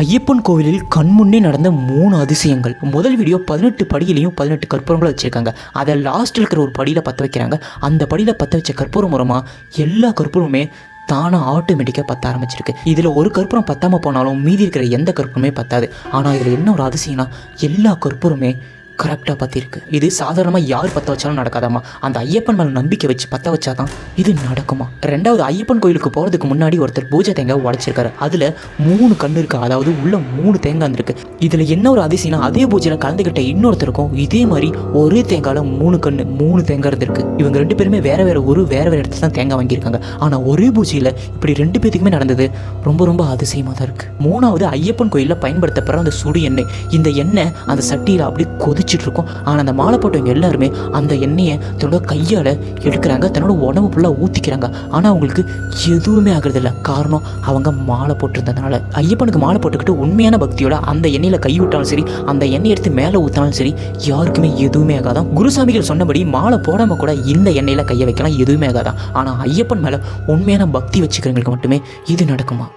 ஐயப்பன் கோவிலில் கண்முன்னே நடந்த மூணு அதிசயங்கள். முதல் வீடியோ பதினெட்டு படியிலையும் பதினெட்டு கற்பூரங்களும் வச்சுருக்காங்க. அதை லாஸ்ட்டில் இருக்கிற ஒரு படியில் பற்ற வைக்கிறாங்க. அந்த படியில் பற்ற வச்ச கற்பூரம் மூலமாக எல்லா கற்பூரமுமே தானாக ஆட்டோமேட்டிக்காக பற்ற ஆரம்பிச்சிருக்கு. இதில் ஒரு கற்பூரம் பத்தாமல் போனாலும் மீதி இருக்கிற எந்த கற்பூரமே பத்தாது. ஆனால் இதில் என்ன ஒரு அதிசயம்னா எல்லா கற்பூரமே கரெக்டாக பற்றிருக்கு இது சாதாரணமாக யார் பற்ற வச்சாலும் நடக்காதாம்மா. அந்த ஐயப்பன் மேலே நம்பிக்கை வச்சு பற்ற வச்சாதான் இது நடக்குமா? ரெண்டாவது ஐயப்பன் கோயிலுக்கு போகிறதுக்கு முன்னாடி ஒருத்தர் பூஜை தேங்காய் உடைச்சிருக்காரு. அதில் மூணு கண்ணு இருக்கு. அதாவது உள்ள மூணு தேங்காய் இருந்திருக்கு. இதில் என்ன ஒரு அதிசயம்னா அதே பூஜையில் கலந்துக்கிட்ட இன்னொருத்தருக்கும் இதே மாதிரி ஒரே தேங்காயில் மூணு கண்ணு மூணு தேங்காய் இருந்திருக்கு. இவங்க ரெண்டு பேருமே வேற வேற ஒரு வேற வேற இடத்துல தான் தேங்காய் வாங்கியிருக்காங்க. ஆனால் ஒரே பூஜையில் இப்படி ரெண்டு பேத்துக்குமே நடந்தது ரொம்ப ரொம்ப அதிசயமாக தான் இருக்குது மூணாவது ஐயப்பன் கோயிலில் பயன்படுத்தப்படுற அந்த சுடு எண்ணெய். இந்த எண்ணெய் அந்த சட்டியில் அப்படி கொதிச்சிட்டு இருக்கும் ஆனால் அந்த மாலை போட்டவங்க எல்லாருமே அந்த எண்ணெயை தன்னோட கையால் எடுக்கிறாங்க. தன்னோட உடம்பு ஃபுல்லாக ஊற்றிக்கிறாங்க ஆனால் அவங்களுக்கு எதுவுமே ஆகுறதில்ல. காரணம் அவங்க மாலை போட்டிருந்ததுனால. ஐயப்பனுக்கு மாலை போட்டுக்கிட்டு உண்மையான பக்தியோட அந்த எண்ணெயில் கை விட்டாலும் சரி அந்த எண்ணெய் எடுத்து மேலே ஊற்றினாலும் சரி யாருக்குமே எதுவுமே ஆகாதான் குருசாமிகள் சொன்னபடி மாலை போடாமல் கூட இந்த எண்ணெயில் கையை வைக்கலாம் எதுவுமே ஆகாதான் ஆனால் ஐயப்பன் மேலே உண்மையான பக்தி வச்சுக்கிறவங்களுக்கு மட்டுமே இது நடக்குமா?